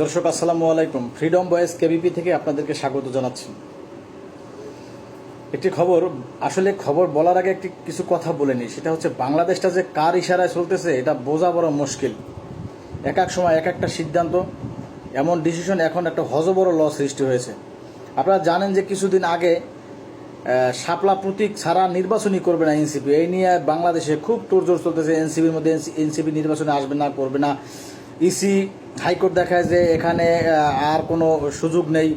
দর্শক, আসসালামু আলাইকুম। ফ্রিডম ভয়েস কেবিপি থেকে আপনাদেরকে স্বাগত জানাচ্ছি। একটি খবর, আসলে খবর বলার আগে একটি কিছু কথা বলে নিই। সেটা হচ্ছে, বাংলাদেশটা যে কার ইশারায় চলতেছে, এটা বোঝা বড় মুশকিল। এক এক সময় এক একটা সিদ্ধান্ত, এমন ডিসিশন এখন একটা হজবড় ল সৃষ্টি হয়েছে। আপনারা জানেন যে কিছুদিন আগে শাপলা প্রতীক ছাড়া নির্বাচনই করবে না এনসিপি এই নিয়ে বাংলাদেশে খুব তোড়জোড় চলতেছে। এনসিপির মধ্যে এনসিপি নির্বাচনে আসবে না, করবে না। ইসি হাইকোর্ট দেখায় যে এখানে আর কোনো সুযোগ নেই।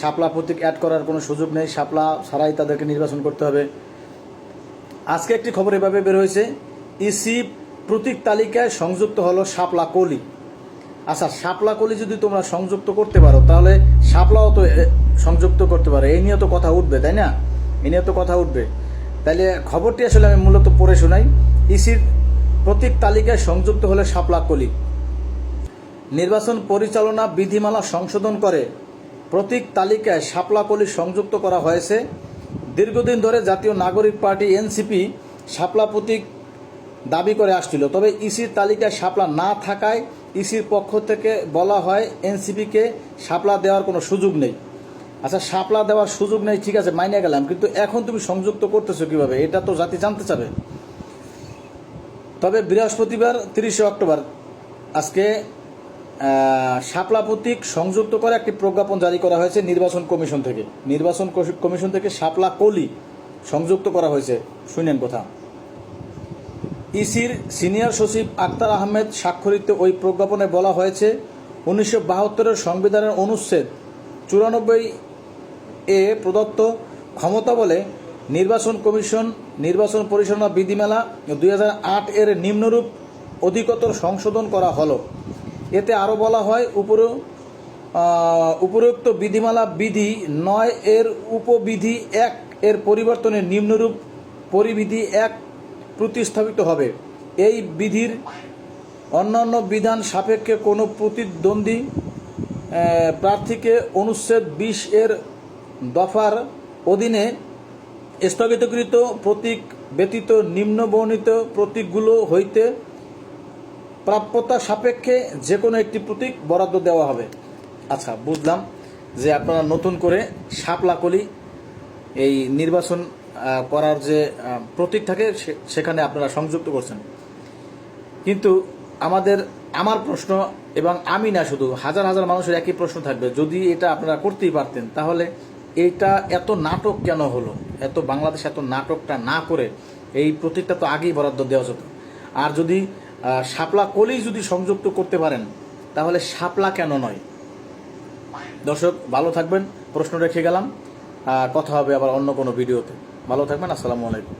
শাপলা প্রতীক অ্যাড করার কোনো সুযোগ নেই। শাপলা ছাড়াই তাদেরকে নির্বাচন করতে হবে। আজকে একটি খবর এভাবে বের হয়েছে। ইসি প্রতীক তালিকায় সংযুক্ত হলো শাপলা কলি। আচ্ছা শাপলা কলি যদি তোমরা সংযুক্ত করতে পারো, তাহলে শাপলাও তো সংযুক্ত করতে পারো। এই নিয়ে তো কথা উঠবে, তাই না? এই নিয়ে তো কথা উঠবে। তাহলে খবরটি আসলে আমি মূলত পড়ে শোনাই। ইসির প্রতীক তালিকায় সংযুক্ত হলে শাপলা কলি। নির্বাচন পরিচালনা বিধিমালা সংশোধন করে প্রতীক তালিকায় শাপলা কলি সংযুক্ত করা হয়েছে। দীর্ঘদিন ধরে জাতীয় নাগরিক পার্টি এনসিপি শাপলা প্রতীক দাবি করে আসছিল। তবে ইসির তালিকায় শাপলা না থাকায় ইসির পক্ষ থেকে বলা হয় এনসিপিকে শাপলা দেওয়ার কোনো সুযোগ নেই। আচ্ছা শাপলা দেওয়ার সুযোগ নেই, ঠিক আছে, মাইনে গেলাম, কিন্তু এখন তুমি সংযুক্ত করতেছো কীভাবে? এটা তো জাতি জানতে চাবে। তবে বৃহস্পতিবার, তিরিশে অক্টোবর, আজকে শাপলা প্রতীক সংযুক্ত করে একটি প্রজ্ঞাপন জারি করা হয়েছে নির্বাচন কমিশন থেকে। নির্বাচন কমিশন থেকে শাপলা কলি সংযুক্ত করা হয়েছে। শুনেন কথা। ইসির সিনিয়র সচিব আক্তার আহমেদ স্বাক্ষরিত ওই প্রজ্ঞাপনে বলা হয়েছে, উনিশশো বাহাত্তরের সংবিধানের অনুচ্ছেদ চুরানব্বই এ প্রদত্ত ক্ষমতা বলে নির্বাচন কমিশন, নির্বাচন পরিচালনা বিধিমালা দুই হাজার আট এর নিম্নরূপ অধিকতর সংশোধন করা হলো। এতে আরও বলা হয় উপর উপরোক্ত বিধিমালা বিধি নয় এর উপবিধি এক, এর পরিবর্তনে নিম্নরূপ পরিবিধি এক প্রতিস্থাপিত হবে। এই বিধির অন্যান্য বিধান সাপেক্ষে কোনো প্রতিদ্বন্দ্বী প্রার্থীকে অনুচ্ছেদ বিশ এর দফার অধীনে স্থগিতকৃত প্রতীক ব্যতীত নিম্ন বর্ণিত প্রতীকগুলো হইতে প্রাপ্যতা সাপেক্ষে যে কোনো একটি প্রতীক বরাদ্দ দেওয়া হবে। আচ্ছা বুঝলাম যে আপনারা নতুন করে শাপলাকলি এই নির্বাচন করার যে প্রতীক থাকে সেখানে আপনারা সংযুক্ত করছেন। কিন্তু আমাদের, আমার প্রশ্ন এবং আমি না শুধু, হাজার হাজার মানুষের একই প্রশ্ন থাকবে। যদি এটা আপনারা করতেই পারতেন, তাহলে এটা এত নাটক কেন হলো? এত বাংলাদেশ এত নাটকটা না করে এই প্রতীকটা তো আগেই বরাদ্দ দেওয়া যেত আর যদি শাপলা কোলেই যদি সংযুক্ত করতে পারেন, তাহলে শাপলা কেন নয়? দর্শক, ভালো থাকবেন। প্রশ্ন রেখে গেলাম। কথা হবে আবার অন্য কোনো ভিডিওতে। ভালো থাকবেন। আসসালামু আলাইকুম।